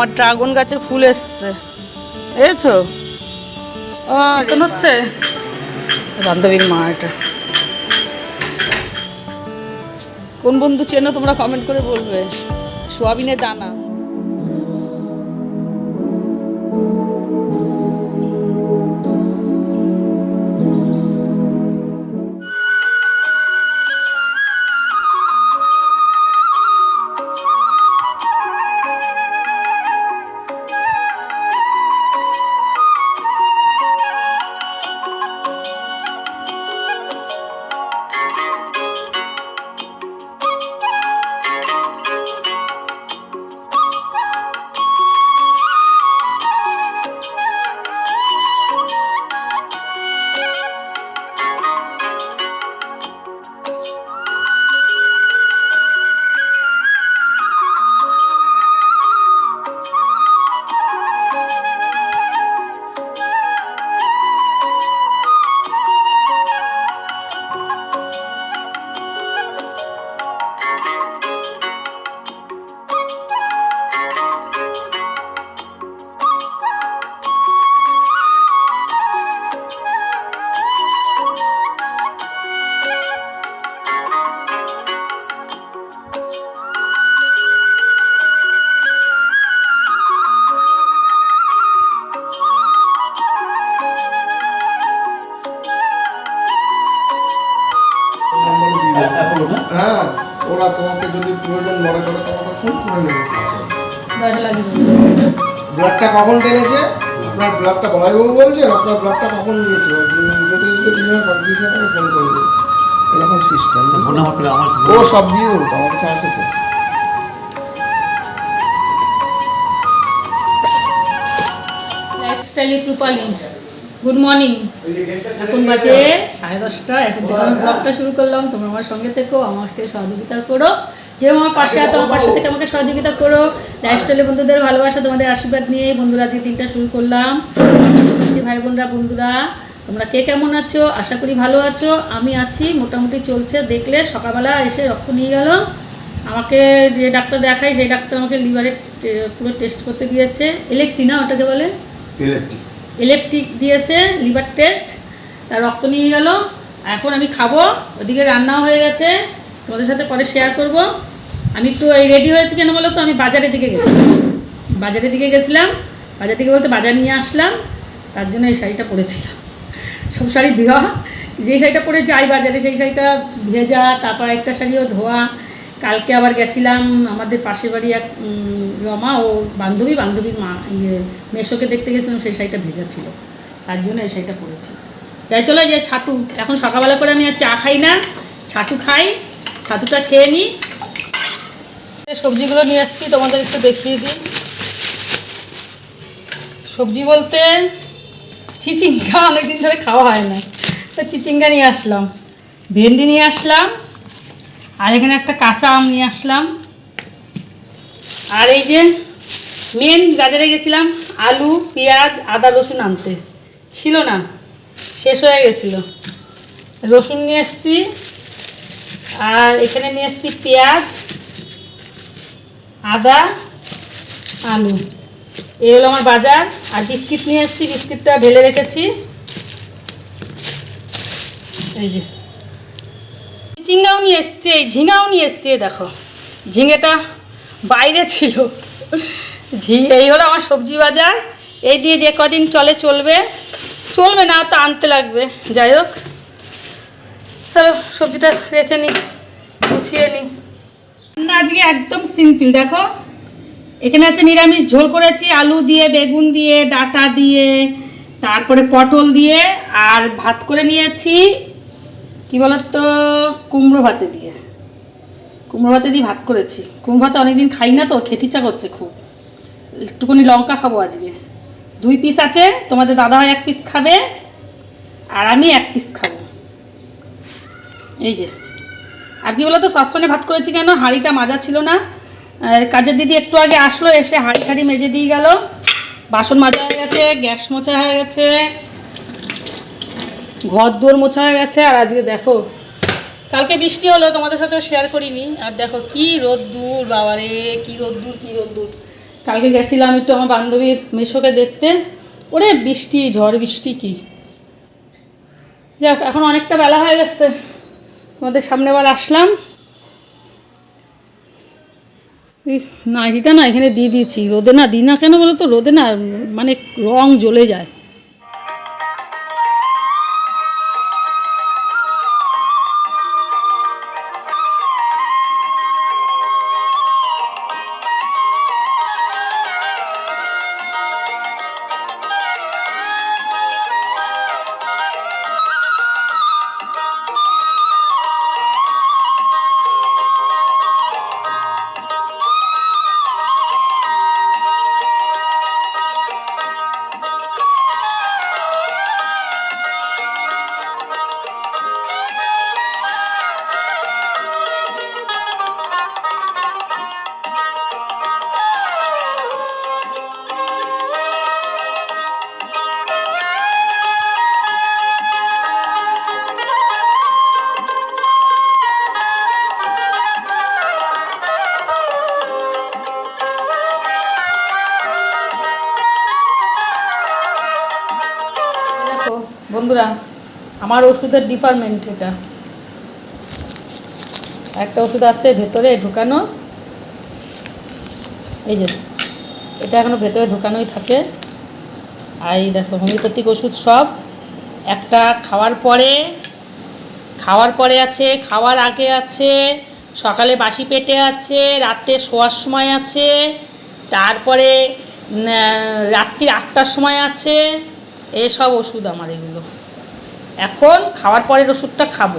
আমার ড্রাগন গাছে ফুল এসছে। ও কেন হচ্ছে? বান্ধবীর মা এটা। কোন বন্ধু চেনো তোমরা কমেন্ট করে বলবে। সোয়াবিনে দানা। ব্লাডটা কখন টেনেছে? আপনার ব্লাডটা বলাইবাবু বলছেন আপনার ব্লাডটা কখন নিয়েছে? যদি যদি কিছু কনফিউশন হবে ফোন করে দেবে এরকম সিস্টেম ফোন নাম্বার আমার ও সব দিয়ে দেবো তো আমার কাছে আছে তো লাইফস্টাইলি রূপালি গুড মর্নিং এখন বাজে সাড়ে দশটা। এখন থেকে আমি ব্লগটা শুরু করলাম। তোমরা আমার সঙ্গে থেকো আমাকে সহযোগিতা করো। যে আমার পাশে আছো আমার পাশে থেকে আমাকে সহযোগিতা করো। লাইফস্টাইলে বন্ধুদের ভালোবাসা তোমাদের আশীর্বাদ নিয়ে বন্ধুরা আজকে দিনটা শুরু করলাম। মিষ্টি ভাই বোনরা বন্ধুরা তোমরা কে কেমন আছো? আশা করি ভালো আছো। আমি আছি মোটামুটি চলছে। দেখলে সকালবেলা এসে রক্ত নিয়ে গেল। আমাকে যে ডাক্তার দেখাই সেই ডাক্তার আমাকে লিভারের পুরো টেস্ট করতে দিয়েছে। ইলেকট্রি না ওটাকে বলে? ইলেকট্রিক ইলেকট্রিক দিয়েছে লিভার টেস্ট তার রক্ত নিয়ে গেল। এখন আমি খাব। ওদিকে রান্নাও হয়ে গেছে। তোমাদের সাথে পরে শেয়ার করব। আমি এই রেডি হয়েছি কেন বলো তো? আমি বাজারের দিকে গেছি। বাজারের দিকে গেছিলাম, বাজার থেকে বলতে বাজার নিয়ে আসলাম, তার জন্য এই শাড়িটা পরেছিলাম। সব শাড়ি ধোয়া যে শাড়িটা পরে যাই বাজারে, সেই শাড়িটা ভেজা, তারপর একটা শাড়িও ধোয়া। কালকে আবার গেছিলাম, আমাদের পাশের বাড়ি এক রমা, ও বান্ধবী, বান্ধবীর মা ইয়ে মেশোকে দেখতে গেছিলাম, সেই শাড়িটা ভেজা ছিল। তার জন্য এই শাড়িটা পরেছি। যাই, চলো যে ছাতু। এখন সকালবেলা করে আমি আর চা খাই না। ছাতু খাই, ছাতুটা খেয়ে নিই সবজিগুলো নিয়ে আসছি, তোমাদের একটু দেখিয়ে দিই। সবজি বলতে চিচিঙ্গা অনেকদিন ধরে খাওয়া হয় না। তো চিচিঙ্গা নিয়ে আসলাম, ভেন্ডি নিয়ে আসলাম, আর এখানে একটা কাঁচা আম নিয়ে আসলাম। আর এই যে মেন গাজারে গেছিলাম, আলু, পেঁয়াজ, আদা, রসুন আনতে। ছিল না, শেষ হয়ে গেছিল। রসুন নিয়ে এসছি, আর এখানে নিয়ে এসছি পেঁয়াজ আদা, আলু। এই হলো আমার বাজার। আর বিস্কিট নিয়ে এসেছি, বিস্কিটটা ঢেলে রেখেছি। এই যে। ঝিঙ্গাও নিয়ে এসছে, এই ঝিঙাও নিয়ে এসছে দেখো। ঝিঙেটা বাইরে ছিল। ঝি, এই হলো আমার সবজি বাজার। এই দিয়ে যে কদিন চলে, চলবে। চলবে না, তো আনতে লাগবে। যাই হোক। চলো, সবজিটা রেখে নিই গুছিয়ে নিই রান্না আজকে একদম সিম্পল, দেখো। এখানে আছে নিরামিষ ঝোল করেছি, আলু দিয়ে, বেগুন দিয়ে, ডাটা দিয়ে, তারপরে পটল দিয়ে, আর ভাত করে নিয়েছি, কি বলতো, কুমড়ো ভাতে দিয়ে। কুমড়ো ভাতে দিয়ে ভাত করেছি। কুমড়ো ভাতে অনেকদিন খাই না তো, খেতে ইচ্ছা করছে খুব। একটুখানি লঙ্কা খাব আজকে। দুই পিস আছে, তোমাদের দাদা এক পিস খাবে, আর আমি এক পিস খাব। এই যে। আর কি বলতো, সসপ্যানে ভাত করেছি কেন? হাঁড়িটা মাজা ছিল না। কাজের দিদি একটু আগে আসলো, এসে হাঁড়ি খাড়ি মেজে দিয়ে গেল। বাসন মাজা হয়ে গেছে, গ্যাস মোছা হয়ে গেছে, ঘর দোর মোছা হয়ে গেছে, আর আজকে দেখো, কালকে বৃষ্টি হলো, তোমাদের সাথে শেয়ার করিনি। আর দেখো কি রোদ্দুর, বাবারে, কি রোদ্দুর কি রোদ্দুর। কালকে গেছিলাম একটু আমার বান্ধবীর মেশোকে দেখতে। ওরে বৃষ্টি, ঝড় বৃষ্টি কি। যাক, এখন অনেকটা বেলা হয়ে গেছে। তোমাদের সামনে আবার আসলাম। এই নাইটিটা না এখানে দিয়ে দিয়েছি। রোদে না, দিই না কেন বলো তো রোদে না মানে রং জ্বলে যায়। বন্ধুরা, আমার ওষুধের ডিপার্টমেন্ট এটা। একটা ওষুধ আছে ভেতরে ঢুকানো। এই যে, এটা এখনও ভেতরে ঢুকানোই থাকে। আর এই দেখো হোমিওপ্যাথিক ওষুধ সব। একটা খাওয়ার পরে খাওয়ার পরে আছে, খাওয়ার আগে আছে, সকালে বাসি পেটে আছে রাত্রে শোয়ার সময় আছে, তারপরে রাত্রি আটটার সময় আছে। এসব ওষুধ আমার এগুলো। এখন খাওয়ার পরের ওষুধটা খাব।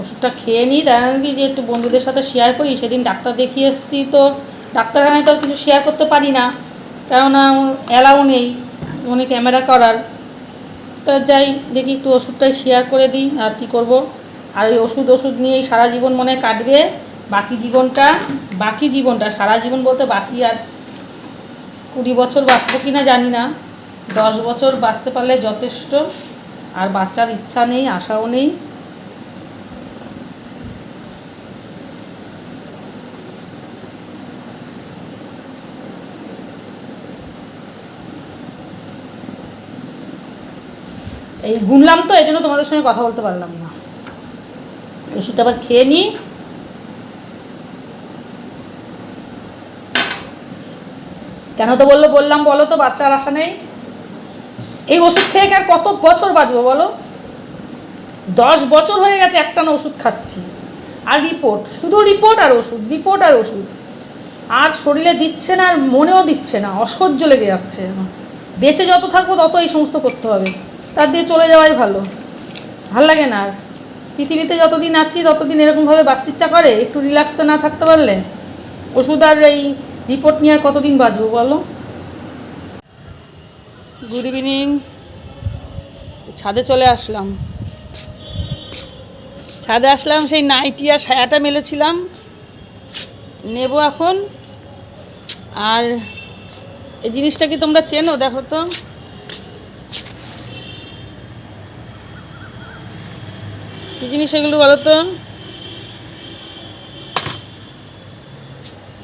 ওষুধটা খেয়ে নিই। তার কি যে একটু বন্ধুদের সাথে শেয়ার করি। সেদিন ডাক্তার দেখিয়ে এসেছি তো ডাক্তারখানায় তো কিছু শেয়ার করতে পারি না। কেননা অ্যালাউ নেই মানে ক্যামেরা করার। তা যাই, দেখি একটু ওষুধটাই শেয়ার করে দিই, আর কি করব। আর ওই ওষুধ ওষুধ নিয়েই সারা জীবন মনে কাটবে। বাকি জীবনটা বাকি জীবনটা, সারা জীবন বলতে বাকি আর কুড়ি বছর বাঁচবো কি না জানি না। দশ বছর বাঁচতে পারলে যথেষ্ট। আর বাচ্চার ইচ্ছা নেই, আশাও নেই। এই গুনলাম তো এই জন্য তোমাদের সঙ্গে কথা বলতে পারলাম না। ওষুধটা আবার খেয়ে নিই কেন তো বলল, বললাম বলো তো, বাচ্চার আশা নেই। এই ওষুধ খেয়ে আর কত বছর বাঁচবো বলো? দশ বছর হয়ে গেছে একটানা ওষুধ খাচ্ছি। আর রিপোর্ট, শুধু রিপোর্ট আর ওষুধ, রিপোর্ট আর ওষুধ। আর শরীরে দিচ্ছে না আর মনেও দিচ্ছে না, অসহ্য লেগে যাচ্ছে। আমার। বেঁচে যত থাকব তত এই সমস্ত করতে হবে। তার দিয়ে চলে যাওয়াই ভালো। ভালো লাগে না আর। পৃথিবীতে যতদিন আছি ততদিন এরকমভাবে বাঁচতে ইচ্ছা করে, একটু রিল্যাক্সে না থাকতে পারলে ওষুধ আর এই রিপোর্ট নিয়ে আর কতদিন বাঁচবো বলো? গুড ইভিনিং ছাদে চলে আসলাম। ছাদে আসলাম, সেই নাইটি আর সায়াটা মেলেছিলাম। নেব এখন। আর এই জিনিসটা কি তোমরা চেনো, দেখো তো? কি জিনিস এগুলো বলো তো?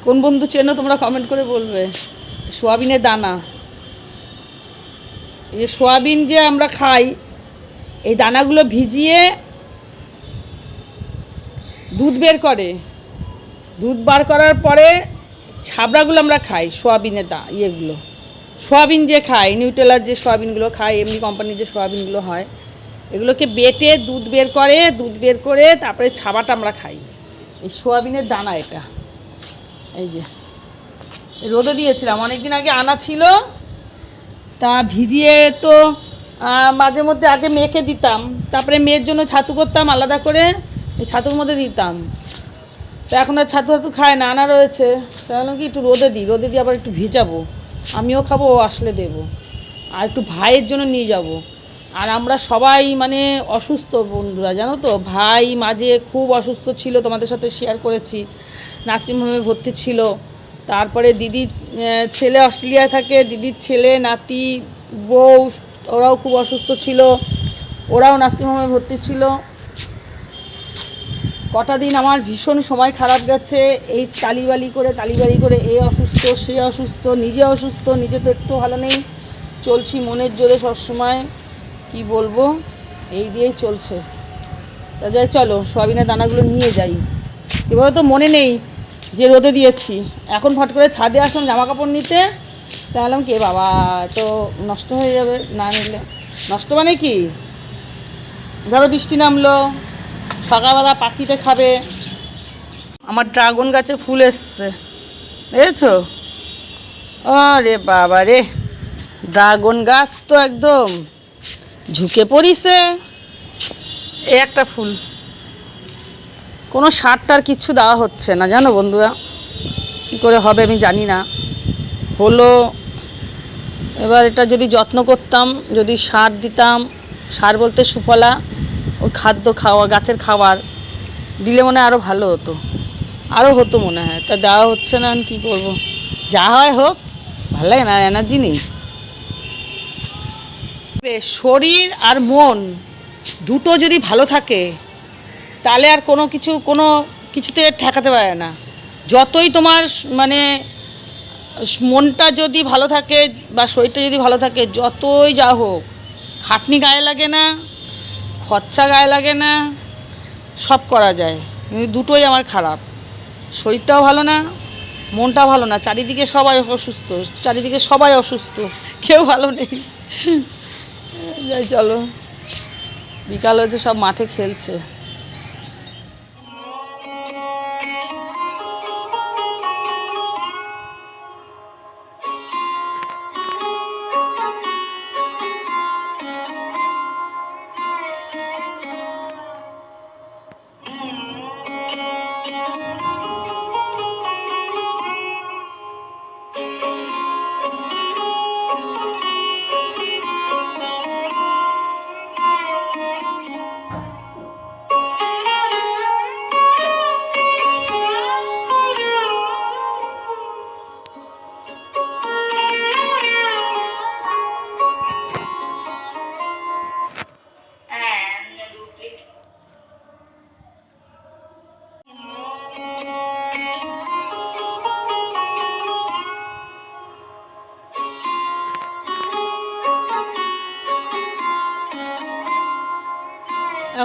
কোন বন্ধু চেনো, তোমরা কমেন্ট করে বলবে। সোয়াবিনের দানা। এই যে সোয়াবিন যে আমরা খাই, এই দানাগুলো ভিজিয়ে দুধ বের করে। দুধ বার করার পরে ছাবড়াগুলো আমরা খাই, সোয়াবিনের দা ইয়েগুলো। সোয়াবিন যে খাই নিউটেলার যে সোয়াবিনগুলো খাই, এমনি কোম্পানির যে সোয়াবিনগুলো হয়, এগুলোকে বেটে দুধ বের করে, দুধ বের করে তারপরে ছাবাটা আমরা খাই। এই সোয়াবিনের দানা এটা। এই যে, রোদে দিয়েছিলাম অনেক দিন আগে আনা ছিল তা ভিজিয়ে তো মাঝে মধ্যে আগে মেখে দিতাম, তারপরে মেয়ের জন্য ছাতু করতাম আলাদা করে, এই ছাতুর মধ্যে দিতাম। তো এখন আর ছাতু ছাতু খায় না, আনা রয়েছে। তাহলে কি, একটু রোদে দিই, রোদে দিয়ে আবার একটু ভিজাবো। আমিও খাব, ও আসলে দেবো। আর একটু ভাইয়ের জন্য নিয়ে যাব। আর আমরা সবাই মানে অসুস্থ বন্ধুরা, জানো তো? ভাই মাঝে খুব অসুস্থ ছিল, তোমাদের সাথে শেয়ার করেছি। নার্সিংহোমে ভর্তি ছিল। তারপরে দিদির ছেলে অস্ট্রেলিয়ায় থাকে, দিদির ছেলে, নাতি, বউ, ওরাও খুব অসুস্থ ছিল, ওরাও নার্সিংহোমে ভর্তি ছিল। কটা দিন আমার ভীষণ সময় খারাপ গেছে, এই তালিবালি করে তালিবালি করে, এ অসুস্থ, সে অসুস্থ, নিজে অসুস্থ, নিজে তো একটু ভালো নেই, চলছি মনের জোরে সবসময়, কি বলব, এই দিয়েই চলছে। তা যাই, চলো, সোয়াবিনের দানাগুলো নিয়ে যাই। এভাবে তো মনে নেই। যে রোদে দিয়েছি। এখন ফট করে ছাদে আসলাম জামা কাপড় নিতে তাহলে কে বাবা? তো নষ্ট হয়ে যাবে না নিলে। নষ্ট মানে কি? ধরো বৃষ্টি নামলো, সকালবেলা পাখিতে খাবে। আমার ড্রাগন গাছে ফুল এসছে। দেখেছ? আরে বাবা রে! ড্রাগন গাছ তো একদম ঝুঁকে পড়িছে। একটা ফুল। কোনো সার টার কিচ্ছু দেওয়া হচ্ছে না, জানো বন্ধুরা? কি করে হবে আমি জানি না। হলো, এবার এটা যদি যত্ন করতাম, যদি সার দিতাম, সার বলতে সুফলা, ওর খাদ্য খাওয়া, গাছের খাবার, দিলে মনে আরও ভালো হতো। আরও হতো মনে হয়, তা দেওয়া হচ্ছে না কি করব? যা হয় হোক, ভালো লাগে না এনার্জি নেই। শরীর আর মন দুটো যদি ভালো থাকে তাহলে আর কোনো কিছু, কোনো কিছুতে ঠেকাতে পারে না। যতই তোমার মানে মনটা যদি ভালো থাকে বা শরীরটা যদি ভালো থাকে, যতই যা হোক, খাটনি গায়ে লাগে না, খরচা গায়ে লাগে না, সব করা যায়। দুটোই আমার খারাপ। শরীরটাও ভালো না মনটা ভালো না। চারিদিকে সবাই অসুস্থ, চারিদিকে সবাই অসুস্থ, কেউ ভালো নেই। যাই চলো, বিকাল হয়েছে, সব মাঠে খেলছে।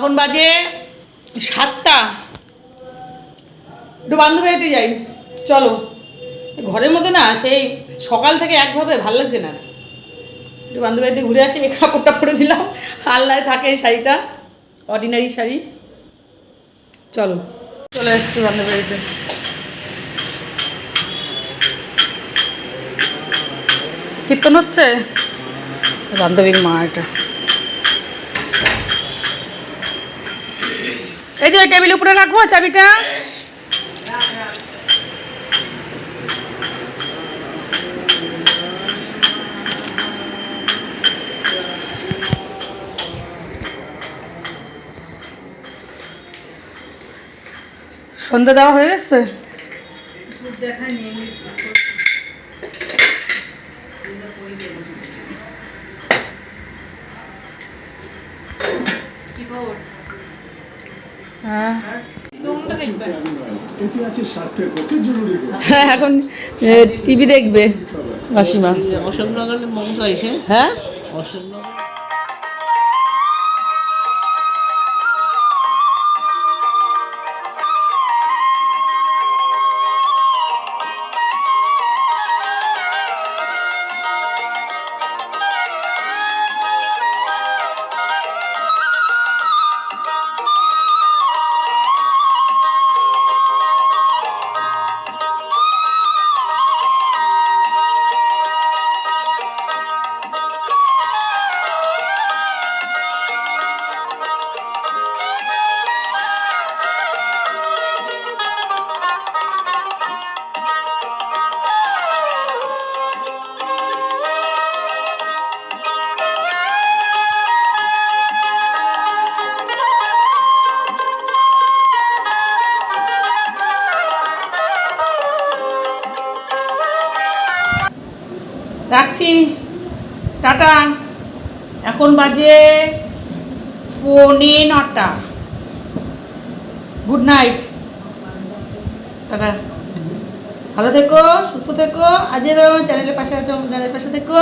এখন বাজে সাতটা। একটু বান্ধবী বাড়িতে যাই। চলো। ঘরের মধ্যে না সেই সকাল থেকে একভাবে ভালো লাগছে না। একটু বান্ধবী বাড়িতে ঘুরে আসি এই কাপড়টা পরে নিলাম। আল্লায় থাকে শাড়িটা অর্ডিনারি শাড়ি। চলো। চলে এসছি বান্ধবী বাড়িতে। কীর্তন হচ্ছে? বান্ধবীর মা এটা। এই যে টেবিল উপরে রাখব চাবিটা। সন্ধ্যা দেওয়া হয়ে গেছে হ্যাঁ এটি আছে স্বাস্থ্যের পক্ষে জরুরি হ্যাঁ এখন টিভি দেখবে মাসিমা। অশোকনগরে মমতা হ্যাঁ? অশোকনগর রাখছি। টাটা। এখন বাজে পৌনে নটা। Good night. টাটা। ভালো থেকো, সুস্থ থেকো। আজের আমার চ্যানেলের পাশে আছো চ্যানেলের পাশে থেকো।